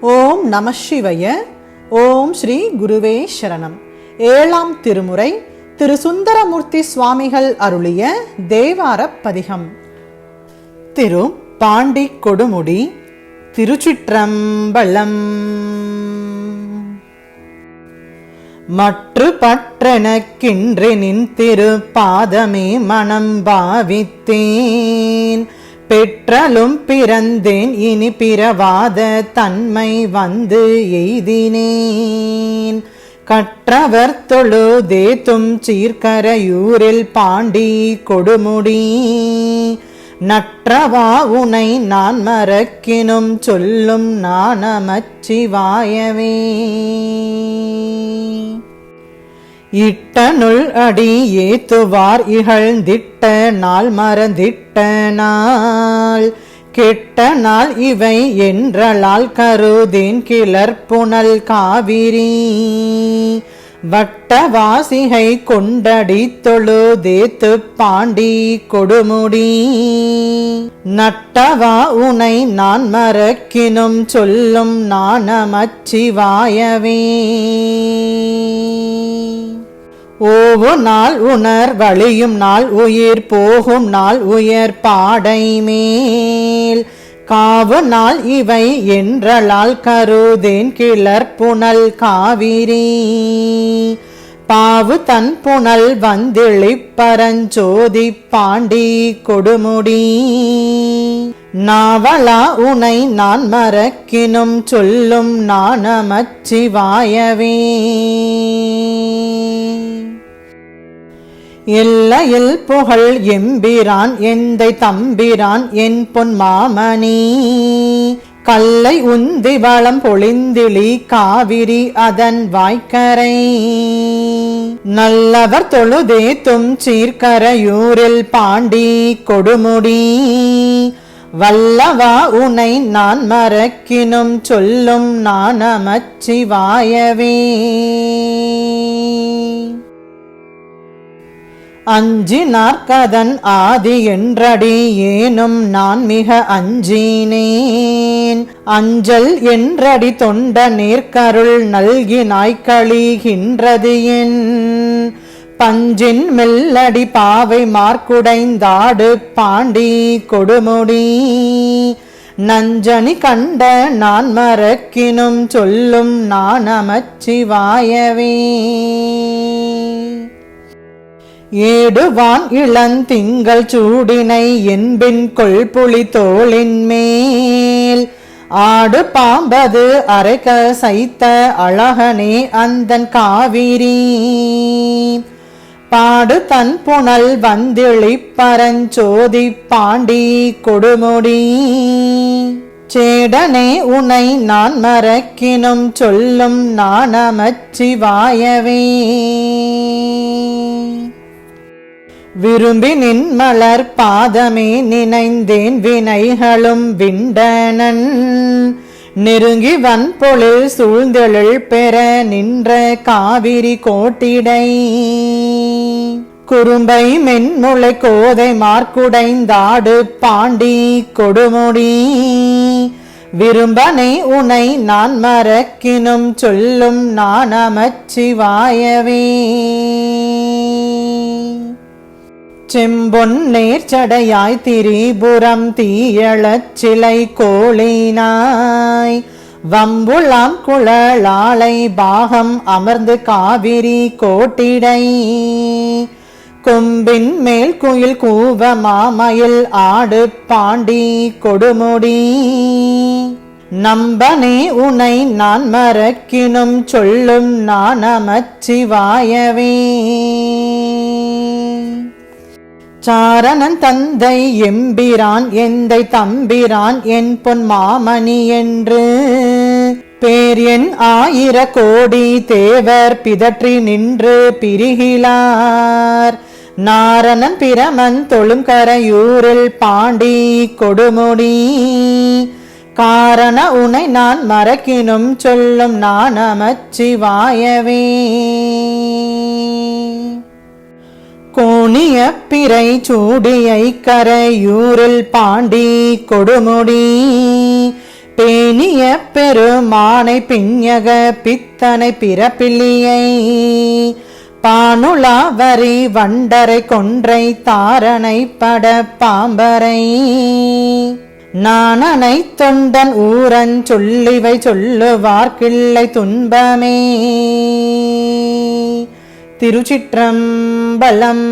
ஓம் நம சிவய. ஓம் ஸ்ரீ குருவே சரணம். ஏழாம் திருமுறை திரு சுந்தரமூர்த்தி சுவாமிகள் அருளிய தேவார பதிகம். திரு பாண்டி கொடுமுடி திருச்சிற்றம்பலம். மற்று பற்றெனக்கின்று நின் திரு பாதமே மனம் பாவித்தேன். பெற்றலும் பிறந்தேன் இனி பிறவாத தன்மை வந்து எய்தினேன். கற்றவர் தொழுதே சீர்கரையூரில் பாண்டி கொடுமுடி. நற்றவா உனை நான் மறக்கினும் சொல்லும் நானமச்சிவாயவே இட்டனுள் அடி ஏத்துவார் இகழ்ந்திட்ட நாள் மறந்திட்ட நாள். கெட்ட நாள் இவை என்றலால் கருதேன் புனல் காவிரி. வட்டவாசிகை கொண்டடி தொழுதேத்து பாண்டி கொடுமுடி. நட்டவா உனை நான் மறக்கினும் சொல்லும் நானமச்சிவாயவே ஓவு நாள் உணர் வழியும் நாள் உயிர் போகும் நாள் உயர் பாடை மேல். காவு நாள் இவை என்றலால் கருதேன் கிளர் புனல் காவிரி. பாவு தன் புனல் வந்திழிப்பரஞ்சோதி பாண்டி கொடுமுடி. நாவலா உனை நான் மறக்கினும் சொல்லும் நானமச்சிவாயவே எல்லையில் புகழ் எம்பிரான் எந்தை தம்பிரான் என் பொன் மாமணி கல்லை உந்தி வளம் பொழிந்திளி காவிரி அதன் வாய்க்கரை. நல்லவர் தொழுதே தும் சீர்கரையூரில் பாண்டி கொடுமுடி. வல்லவா உனை நான் மறக்கினும் சொல்லும் அஞ்சி நாற்கதன் ஆதி என்றடி ஏனும் நான் மிக அஞ்சினேன். அஞ்சல் என்றடி தொண்ட நேர்கருள் நல்கி நாய்க்களிகின்றது என். பஞ்சின் மெல்லடி பாவை மார்க்குடைந்தாடு பாண்டி கொடுமுடி. நஞ்சனி கண்ட நான் மறக்கினும் சொல்லும் நான் அமச்சிவாயவே ஏடுவான் இளந்திங்கள் சூடினை என்பின் கொள்புளி தோளின் மேல். ஆடு பாம்பது அரைக்க சைத்த அழகனே அந்தன் காவிரி. பாடு தன் புனல் வந்திழி பரஞ்சோதி பாண்டி கொடுமுடி. சேடனே உனை நான் மறக்கினும் சொல்லும் நானமச்சிவாயவே விரும்பி நின் மலர் பாதமே நினைந்தேன் வினைகளும் விண்டனன். நெருங்கி வன் பொழில் சூழ்ந்தெழில் பெற நின்ற காவிரி கோட்டிடை. குறும்பை மென்முளை கோதை மார்க்குடைந்தாடு பாண்டி கொடுமுடி. விரும்பனை உனை நான் மறக்கினும் சொல்லும் நான் அமச்சிவாயவே செம்பொன் சடையாய் திரிபுரம் தீயழச் சிலை கோளினாய் வம்புலாம் குழலாளை பாகம் அமர்ந்து காவிரி கோட்டிடை. கொம்பின் மேல் குயில் கூவ மாமயில் ஆடு பாண்டி கொடுமுடி. நம்பனே உனை நான் மறக்கினும் சொல்லும் நான் அமச்சிவாயவே சாரணன் தந்தை எம்பிரான் எந்தை தம்பிரான் என் பொன் மாமணி என்று. பேர் என் ஆயிர கோடி தேவர் பிதற்றி நின்று பிரிகிலார். நாரணன் பிரமன் தொழும் கரையூரில் பாண்டி கொடுமுடி. காரண உனை நான் மறக்கினும் சொல்லும் நான் அமைச்சிவாயவே கோணிய பிறை சூடியை கரையூரில் பாண்டி கொடுமுடி. பேணிய பெருமானை பிஞக பித்தனை பிறப்பிள்ளியை பானுலாவரி வண்டரை கொன்றை தாரனை பட பாம்பரை. நானனை தொண்டன் ஊரன் சொல்லிவை சொல்லுவார்க்கில்லை துன்பமே. திருச்சிற்றம்பலம்